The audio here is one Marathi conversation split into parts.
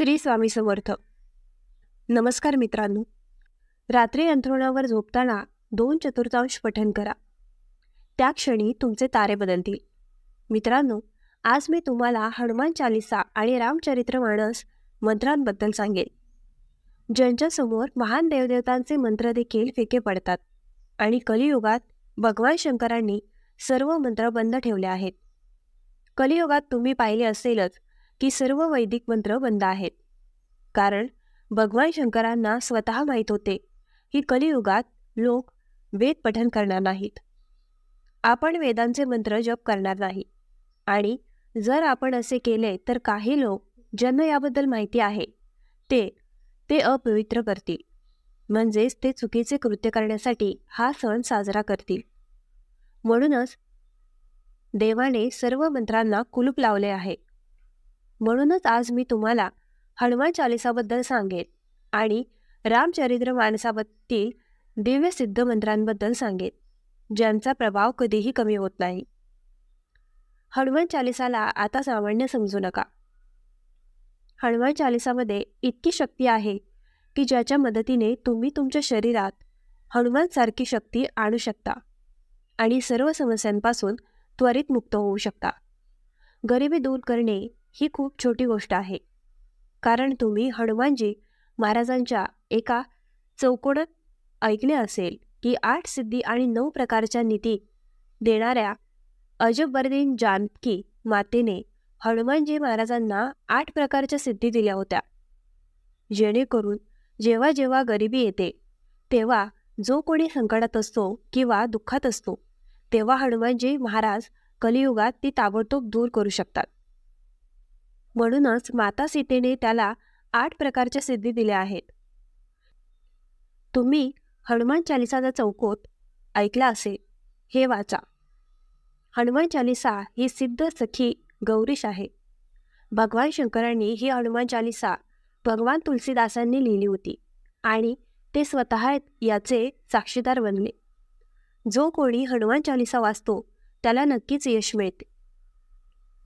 श्री स्वामी समर्थ. नमस्कार मित्रांनो. रात्री अंथरुणावर झोपताना दोन चतुर्थांश पठण करा. त्या क्षणी तुमचे तारे बदलतील. मित्रांनो आज मी तुम्हाला हनुमान चालिसा आणि रामचरित्र मानस मंत्रांबद्दल सांगेन. ज्यांच्यासमोर महान देवदेवतांचे मंत्र देखील फिके पडतात आणि कलियुगात भगवान शंकरांनी सर्व मंत्र बंद ठेवले आहेत. कलियुगात तुम्ही पाहिले असेलच की सर्व वैदिक मंत्र बंद आहेत. कारण भगवान शंकरांना स्वतः माहीत होते की कलियुगात लोक वेद पठन करणार नाहीत. आपण वेदांचे मंत्र जप करणार नाही. आणि जर आपण असे केले तर काही लोक ज्यांना याबद्दल माहिती आहे ते ते अपवित्र करतील. म्हणजेच ते चुकीचे कृत्य करण्यासाठी हा सण साजरा करतील. म्हणूनच देवाने सर्व मंत्रांना कुलूप लावले आहे. म्हणूनच आज मी तुम्हाला हनुमान चालिसाबद्दल सांगेन आणि रामचरित्र मानसाबद्दल दिव्य सिद्ध मंत्रांबद्दल सांगेन ज्यांचा प्रभाव कधीही कमी होत नाही. हनुमान चालिसाला आता सामान्य समजू नका. हनुमान चालिसामध्ये इतकी शक्ती आहे की ज्याच्या मदतीने तुम्ही तुमच्या शरीरात हनुमानसारखी शक्ती आणू शकता आणि सर्व समस्यांपासून त्वरित मुक्त होऊ शकता. गरिबी दूर करणे ही खूप छोटी गोष्ट आहे. कारण तुम्ही हनुमानजी महाराजांच्या एका चौकोनात ऐकले असेल की आठ सिद्धी आणि नऊ प्रकारच्या नीती देणाऱ्या अजबर्दीन जानकी मातेने हनुमानजी महाराजांना आठ प्रकारच्या सिद्धी दिल्या होत्या. जेणेकरून जेव्हा जेव्हा गरिबी येते तेव्हा जो कोणी संकटात असतो किंवा दुःखात असतो तेव्हा हनुमानजी महाराज कलियुगात ती ताबडतोब दूर करू शकतात. म्हणूनच माता सीतेने त्याला आठ प्रकारच्या सिद्धी दिल्या आहेत. तुम्ही हनुमान चालिसाचा चौकोत ऐकला असेल हे वाचा. हनुमान चालिसा ही सिद्ध सखी गौरीश आहे. भगवान शंकरांनी ही हनुमान चालिसा भगवान तुलसीदासांनी लिहिली होती आणि ते स्वतः याचे साक्षीदार बनले. जो कोणी हनुमान चालिसा वाचतो त्याला नक्कीच यश मिळते.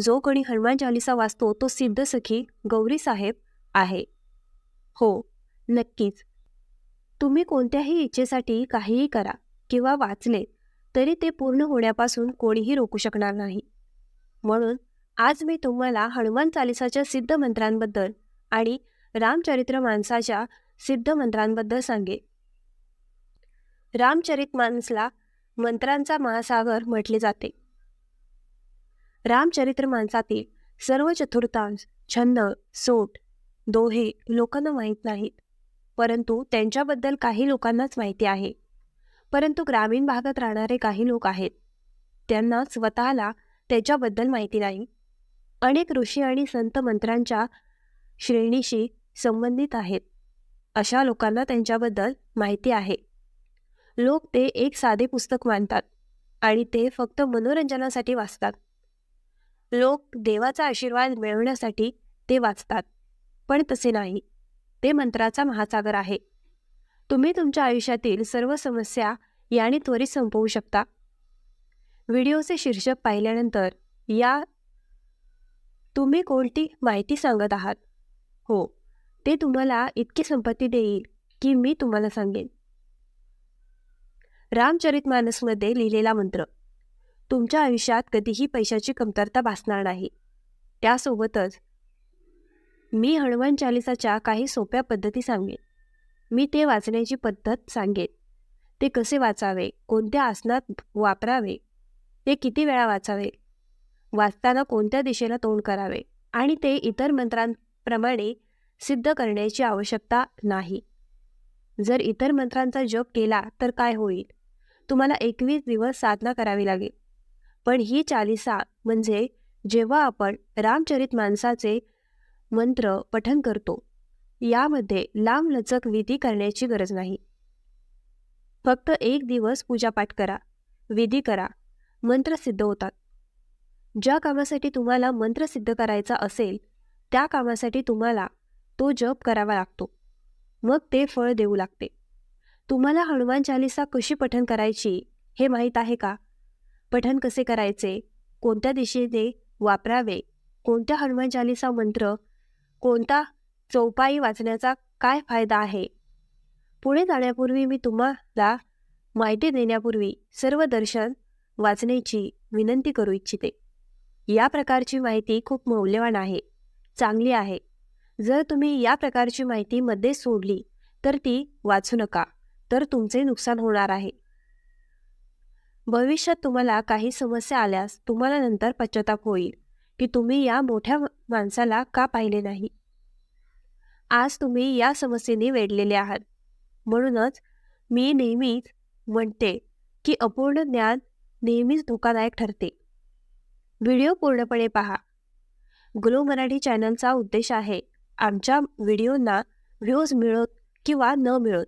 जो कोणी हनुमान चालिसा वाचतो तो सिद्ध सखी गौरी साहेब आहे. हो नक्कीच. तुम्ही कोणत्याही इच्छेसाठी काहीही करा किंवा वाचले तरी ते पूर्ण होण्यापासून कोणीही रोखू शकणार नाही. म्हणून आज मी तुम्हाला हनुमान चालिसाच्या सिद्ध मंत्रांबद्दल आणि रामचरित्र माणसाच्या सिद्ध मंत्रांबद्दल सांगे रामचरित माणसाला मंत्रांचा महासागर म्हटले जाते. रामचरित्र माणसातील सर्व चतुर्थांश छंद सोट दोहे लोकांना माहीत नाहीत. परंतु त्यांच्याबद्दल काही लोकांनाच माहिती आहे. परंतु ग्रामीण भागात राहणारे काही लोक आहेत. त्यांना स्वतःला त्याच्याबद्दल माहिती नाही. अनेक ऋषी आणि संत मंत्रांच्या श्रेणीशी संबंधित आहेत. अशा लोकांना त्यांच्याबद्दल माहिती आहे. लोक ते एक साधे पुस्तक मानतात आणि ते फक्त मनोरंजनासाठी वाचतात. लोक देवाचा आशीर्वाद मिळवण्यासाठी ते वाचतात पण तसे नाही. ते मंत्राचा महासागर आहे. तुम्ही तुमच्या आयुष्यातील सर्व समस्या याने त्वरित संपवू शकता. व्हिडिओचे शीर्षक पाहिल्यानंतर या तुम्ही कोणती माहिती सांगत आहात? हो ते तुम्हाला इतकी संपत्ती देईल की मी तुम्हाला सांगेन. रामचरित मानसमध्ये लिहिलेला मंत्र तुमच्या आयुष्यात कधीही पैशाची कमतरता भासणार नाही. त्यासोबतच मी हनुमान चालिसाच्या काही सोप्या पद्धती सांगेन. मी ते वाचण्याची पद्धत सांगेन. ते कसे वाचावे? कोणत्या आसनात वापरावे? ते किती वेळा वाचावे? वाचताना कोणत्या दिशेला तोंड करावे? आणि ते इतर मंत्रांप्रमाणे सिद्ध करण्याची आवश्यकता नाही. जर इतर मंत्रांचा जप केला तर काय होईल? तुम्हाला एकवीस दिवस साधना करावी लागेल. पण ही चालिसा म्हणजे जेव्हा आपण रामचरित माणसाचे मंत्र पठन करतो यामध्ये लांबलचक विधी करण्याची गरज नाही. फक्त एक दिवस पूजापाठ करा विधी करा मंत्र सिद्ध होतात. ज्या कामासाठी तुम्हाला मंत्र सिद्ध करायचा असेल त्या कामासाठी तुम्हाला तो जप करावा लागतो. मग ते फळ देऊ लागते. तुम्हाला हनुमान चालिसा कशी पठन करायची हे माहीत आहे का? पठन कसे करायचे? कोणत्या दिशेने वापरावे? कोणत्या हनुमान चालिसा मंत्र? कोणता चौपाई वाचण्याचा काय फायदा आहे? पुढे जाण्यापूर्वी मी तुम्हाला माहिती देण्यापूर्वी सर्व दर्शन वाचण्याची विनंती करू इच्छिते. या प्रकारची माहिती खूप मौल्यवान आहे. चांगली आहे. जर तुम्ही या प्रकारची माहिती मध्ये सोडली तर ती वाचू नका. तर तुमचे नुकसान होणार आहे. भविष्यात तुम्हाला काही समस्या आल्यास तुम्हाला नंतर पश्चाताप होईल की तुम्ही या मोठ्या माणसाला का पाहिले नाही? आज तुम्ही या समस्येने वेढलेले आहात. म्हणूनच मी नेहमीच म्हणते की अपूर्ण ज्ञान नेहमीच धोकादायक ठरते. व्हिडिओ पूर्णपणे पहा. ग्लो मराठी चॅनलचा उद्देश आहे आमच्या व्हिडिओंना व्ह्यूज मिळोत किंवा न मिळोत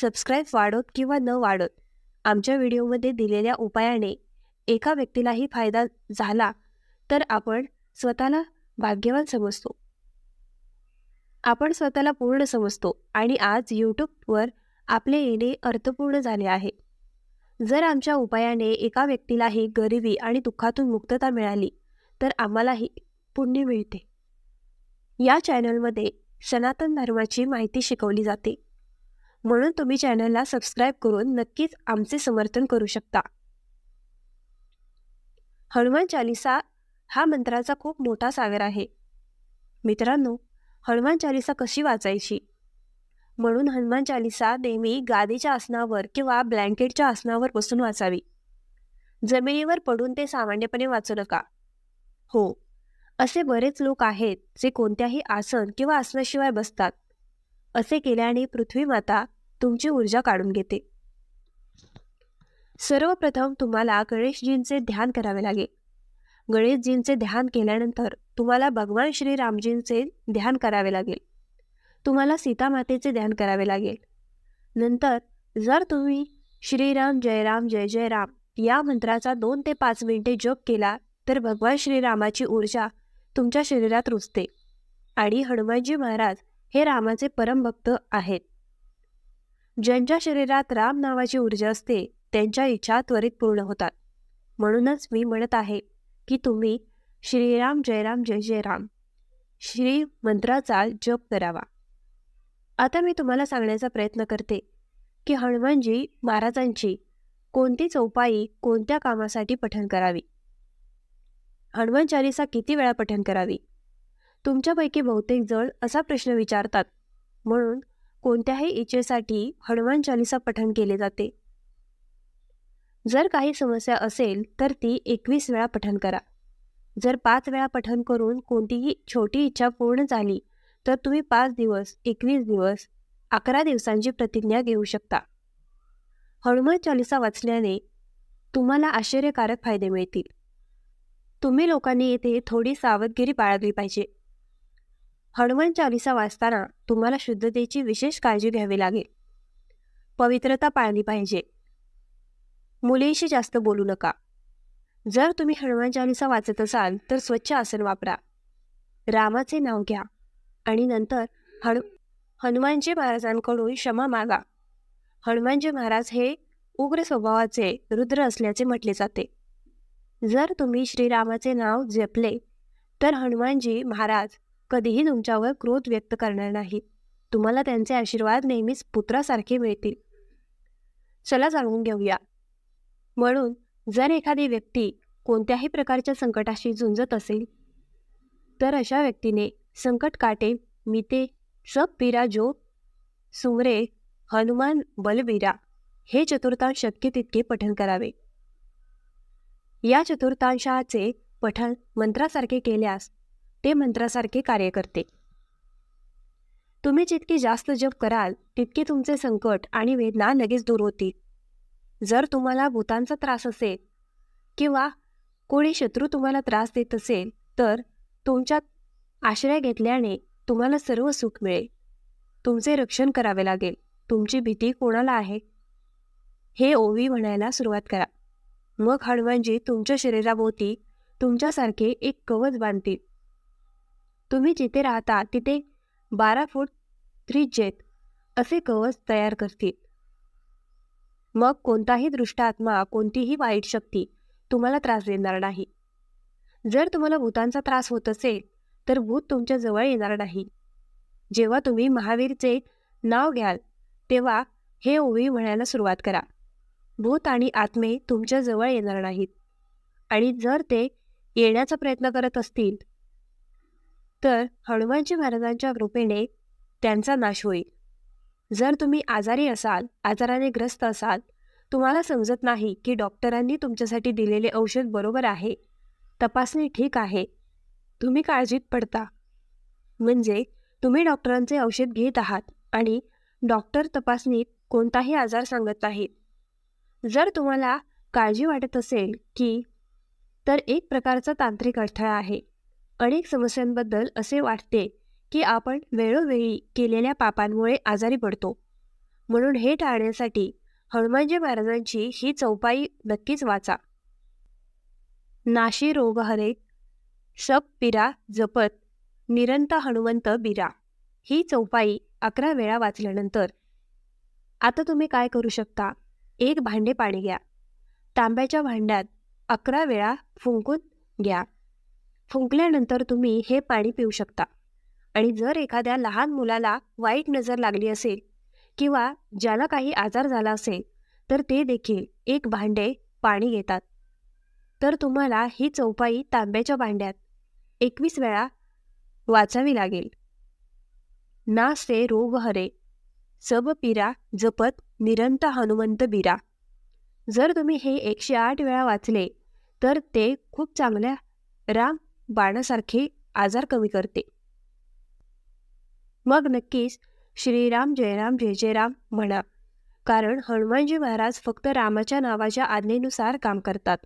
सबस्क्राईब वाढोत किंवा न वाढत आमच्या व्हिडिओमध्ये दिलेल्या उपायाने एका व्यक्तीलाही फायदा झाला तर आपण स्वतःला भाग्यवान समजतो. आपण स्वतःला पूर्ण समजतो आणि आज यूट्यूबवर आपले येणे अर्थपूर्ण झाले आहे. जर आमच्या उपायाने एका व्यक्तीलाही गरिबी आणि दुःखातून मुक्तता मिळाली तर आम्हालाही पुण्य मिळते. या चॅनलमध्ये सनातन धर्माची माहिती शिकवली जाते. म्हणून तुम्ही चॅनलला सबस्क्राईब करून नक्कीच आमचे समर्थन करू शकता. हनुमान चालिसा हा मंत्राचा खूप मोठा सागर आहे. मित्रांनो हनुमान चालिसा कशी वाचायची? म्हणून हनुमान चालिसा नेहमी गादीच्या आसनावर किंवा ब्लँकेटच्या आसनावर बसून वाचावी. जमिनीवर पडून ते सामान्यपणे वाचू नका. हो असे बरेच लोक आहेत जे कोणत्याही आसन किंवा आसनाशिवाय बसतात. असे केल्याने पृथ्वी माता तुमची ऊर्जा काढून घेते. सर्वप्रथम तुम्हाला गणेशजींचे ध्यान करावे लागेल. गणेशजींचे ध्यान केल्यानंतर तुम्हाला भगवान श्रीरामजींचे ध्यान करावे लागेल. तुम्हाला सीतामातेचे ध्यान करावे लागेल. नंतर जर तुम्ही श्रीराम जयराम जय जय राम या मंत्राचा दोन ते पाच मिनिटे जप केला तर भगवान श्रीरामाची ऊर्जा तुमच्या शरीरात रुजते. आणि हनुमानजी महाराज हे रामाचे परमभक्त आहेत. ज्यांच्या शरीरात राम नावाची ऊर्जा असते त्यांच्या इच्छा त्वरित पूर्ण होतात. म्हणूनच मी म्हणत आहे की तुम्ही श्रीराम जयराम जय जय राम. श्री मंत्राचा जप करावा. आता मी तुम्हाला सांगण्याचा प्रयत्न करते की हनुमानजी महाराजांची कोणती चौपाई कोणत्या कामासाठी पठण करावी? हनुमान चालिसा किती वेळा पठण करावी? तुमच्यापैकी बहुतेक जण असा प्रश्न विचारतात. म्हणून कोणत्याही इच्छेसाठी हनुमान चालिसा पठण केले जाते. जर काही समस्या असेल तर ती एकवीस वेळा पठण करा. जर पाच वेळा पठण करून कोणतीही छोटी इच्छा पूर्ण झाली तर तुम्ही पाच दिवस एकवीस दिवस अकरा दिवसांची प्रतिज्ञा घेऊ शकता. हनुमान चालिसा वाचल्याने तुम्हाला आश्चर्यकारक फायदे मिळतील. तुम्ही लोकांनी येथे थोडी सावधगिरी बाळगली पाहिजे. हनुमान चालिसा वाचताना तुम्हाला शुद्धतेची विशेष काळजी घ्यावी लागेल. पवित्रता पाळली पाहिजे. मुलींशी जास्त बोलू नका. जर तुम्ही हनुमान चालिसा वाचत असाल तर स्वच्छ आसन वापरा. रामाचे नाव घ्या आणि नंतर हनु हनुमानजी महाराजांकडून क्षमा मागा. हनुमानजी महाराज हे उग्र स्वभावाचे रुद्र असल्याचे म्हटले जाते. जर तुम्ही श्रीरामाचे नाव जपले तर हनुमानजी महाराज कधीही तुमच्यावर क्रोध व्यक्त करणार नाहीत तुम्हाला त्यांचे आशीर्वाद नेहमीच पुत्रासारखे मिळतील. चला जाणून घेऊया. म्हणून जर एखादी व्यक्ती कोणत्याही प्रकारच्या संकटाशी झुंजत असेल तर अशा व्यक्तीने संकट काटे मिते सब जो सुमरे हनुमान बलबीरा हे चतुर्थांश शक्य तितके पठण करावे. या चतुर्थांशाचे पठण मंत्रासारखे केल्यास ते मंत्रासारखे कार्य करते. तुम्ही जितकी जास्त जप कराल तितके तुमचे संकट आणि वेदना लगेच दूर होतील. जर तुम्हाला भूतांचा त्रास असेल किंवा कोणी शत्रू तुम्हाला त्रास देत असेल तर तुमच्यात आश्रय घेतल्याने तुम्हाला सर्व सुख मिळेल. तुमचे रक्षण करावे लागेल. तुमची भीती कोणाला आहे? हे ओवी म्हणायला सुरुवात करा. मग हनुमानजी तुमच्या शरीराभोवती तुमच्यासारखे एक कवच बांधतील. तुम्ही जिथे राहता तिथे बारा फूट त्रिज्येत असे कवच तयार करतील. मग कोणताही दृष्ट आत्मा कोणतीही वाईट शक्ती तुम्हाला त्रास देणार नाही. जर तुम्हाला भूतांचा त्रास होत असेल तर भूत तुमच्या जवळ येणार नाही. जेव्हा तुम्ही महावीरचे नाव घ्याल तेव्हा हे ओवी म्हणायला सुरुवात करा. भूत आणि आत्मे तुमच्या जवळ येणार नाहीत. आणि जर ते येण्याचा प्रयत्न करत असतील तर हनुमानजी महाराजांच्या कृपेने त्यांचा नाश होईल. जर तुम्ही आजारी असाल आजाराने ग्रस्त असाल तुम्हाला समजत नाही की डॉक्टरांनी तुमच्यासाठी दिलेले औषध बरोबर आहे तपासणी ठीक आहे तुम्ही काळजीत पडता. म्हणजे तुम्ही डॉक्टरांचे औषध घेत आहात आणि डॉक्टर तपासणीत कोणताही आजार सांगत नाहीत. जर तुम्हाला काळजी वाटत असेल की तर एक प्रकारचा तांत्रिक अडथळा आहे. अनेक समस्यांबद्दल असे वाटते की आपण वेळोवेळी केलेल्या पापांमुळे आजारी पडतो. म्हणून हे टाळण्यासाठी हनुमानजी महाराजांची ही चौपाई नक्कीच वाचा. नाशी रोग हरे सप पिरा जपत निरंत हनुमंत बिरा. ही चौपाई अकरा वेळा वाचल्यानंतर. आता तुम्ही काय करू शकता? एक भांडे पाणी घ्या. तांब्याच्या भांड्यात अकरा वेळा फुंकून घ्या. फुंकल्यानंतर तुम्ही हे पाणी पिऊ शकता. आणि जर एखाद्या लहान मुलाला वाईट नजर लागली असेल किंवा ज्याला काही आजार झाला असेल तर ते देखील एक भांडे पाणी घेतात. तर तुम्हाला ही चौपाई तांब्याच्या भांड्यात एकवीस वेळा वाचावी लागेल. ना से रोग हरे. सब पिरा जपत निरंत हनुमंत बिरा. जर तुम्ही हे एकशे आठ वेळा वाचले तर ते खूप चांगल्या राम बाणासारखे आजार कमी करते. मग नक्कीच श्रीराम जयराम जय जयराम म्हणा. कारण हनुमानजी महाराज फक्त रामाच्या नावाच्या आज्ञेनुसार काम करतात.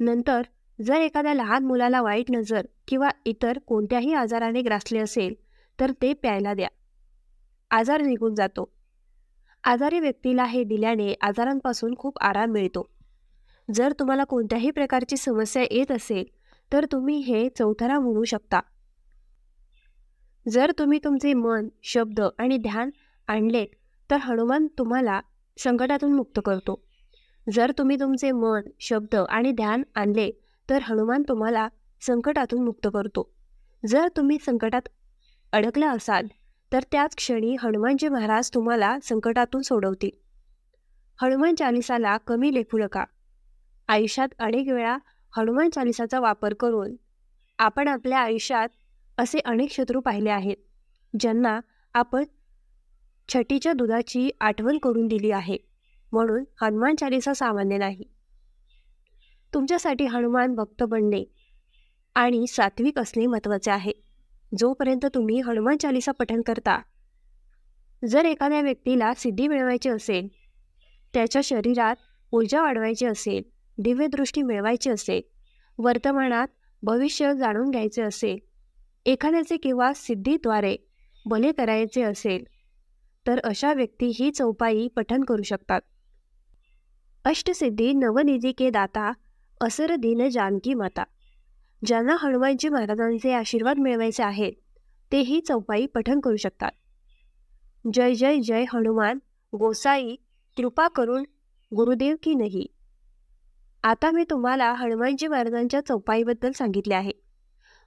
नंतर जर एखाद्या लहान मुलाला वाईट नजर किंवा इतर कोणत्याही आजाराने ग्रासले असेल तर ते प्यायला द्या. आजार निघून जातो. आजारी व्यक्तीला हे दिल्याने आजारांपासून खूप आराम मिळतो. जर तुम्हाला कोणत्याही प्रकारची समस्या येत असेल तर तुम्ही हे चौथरा म्हणू शकता. जर तुम्ही तुमचे मन शब्द आणि ध्यान आणलेत तर हनुमान तुम्हाला संकटातून मुक्त करतो. जर तुम्ही तुमचे मन शब्द आणि ध्यान आणले तर हनुमान तुम्हाला संकटातून मुक्त करतो. जर तुम्ही संकटात अडकला असाल तर त्याच क्षणी हनुमानजी महाराज तुम्हाला संकटातून सोडवतील. हनुमान चालिसाला कमी लेखू नका. आयुष्यात अनेक वेळा हनुमान चालिसाचा वापर करून आपण आपल्या आयुष्यात असे अनेक शत्रू पाहिले आहेत ज्यांना आपण छटीच्या दुधाची आठवण करून दिली आहे. म्हणून हनुमान चालिसा सामान्य नाही. तुमच्यासाठी हनुमान भक्त बनणे आणि सात्विक असणे महत्त्वाचे आहे. जोपर्यंत तुम्ही हनुमान चालिसा पठण करता जर एखाद्या व्यक्तीला सिद्धी मिळवायची असेल त्याच्या शरीरात ऊर्जा वाढवायची असेल दिव्यदृष्टी मिळवायची असेल वर्तमानात भविष्य जाणून घ्यायचे असेल एखाद्याचे किंवा सिद्धीद्वारे भले करायचे असेल तर अशा व्यक्ती ही चौपाई पठन करू शकतात. अष्टसिद्धी नवनिधी के दाता असर दिन जानकी माता. ज्यांना हनुमानजी महाराजांचे आशीर्वाद मिळवायचे आहेत ते ही चौपाई पठन करू शकतात. जय जय जय हनुमान गोसाई कृपा करून गुरुदेव की नाही. आता मी तुम्हाला हनुमानजी महाराजांच्या चौपाईबद्दल सांगितले आहे.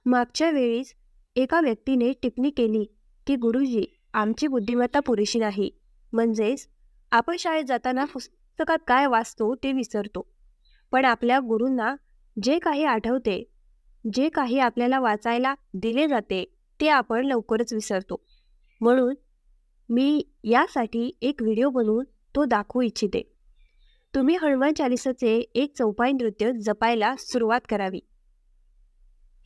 मागच्या वेळीच एका व्यक्तीने टिप्पणी केली की गुरुजी आमची बुद्धिमत्ता पुरेशी नाही. म्हणजेच आपण शाळेत जाताना पुस्तकात काय वाचतो ते विसरतो. पण आपल्या गुरूंना जे काही आठवते जे काही आपल्याला वाचायला दिले जाते ते आपण लवकरच विसरतो. म्हणून मी यासाठी एक व्हिडिओ बनवून तो दाखवू इच्छिते. तुम्ही हनुमान चालिसाचे एक चौपाई नृत्य जपायला सुरुवात करावी.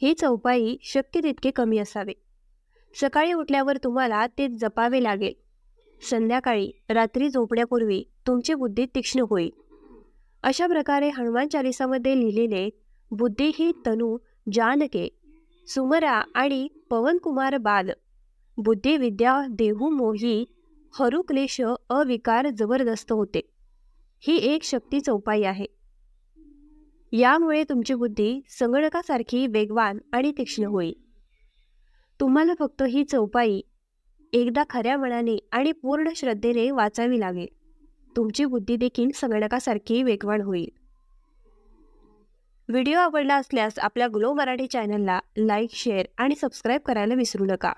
ही चौपाई शक्य तितके कमी असावे. सकाळी उठल्यावर तुम्हाला ते जपावे लागेल. संध्याकाळी रात्री झोपण्यापूर्वी तुमची बुद्धी तीक्ष्ण होईल. अशा प्रकारे हनुमान चालिसामध्ये लिहिलेले बुद्धी ही तनू जानके सुमरा आणि पवनकुमार बाल बुद्धी विद्या देहू मोही हरुक्लेश अविकार जबरदस्त होते. ही एक शक्ती चौपाई आहे. यामुळे तुमची बुद्धी संगणकासारखी वेगवान आणि तीक्ष्ण होईल. तुम्हाला फक्त ही चौपाई एकदा खऱ्या मनाने आणि पूर्ण श्रद्धेने वाचावी लागेल. तुमची बुद्धी देखील संगणकासारखी वेगवान होईल. व्हिडिओ आवडला असल्यास आपल्या ग्लो मराठी चॅनलला लाईक शेअर आणि सबस्क्राईब करायला विसरू नका.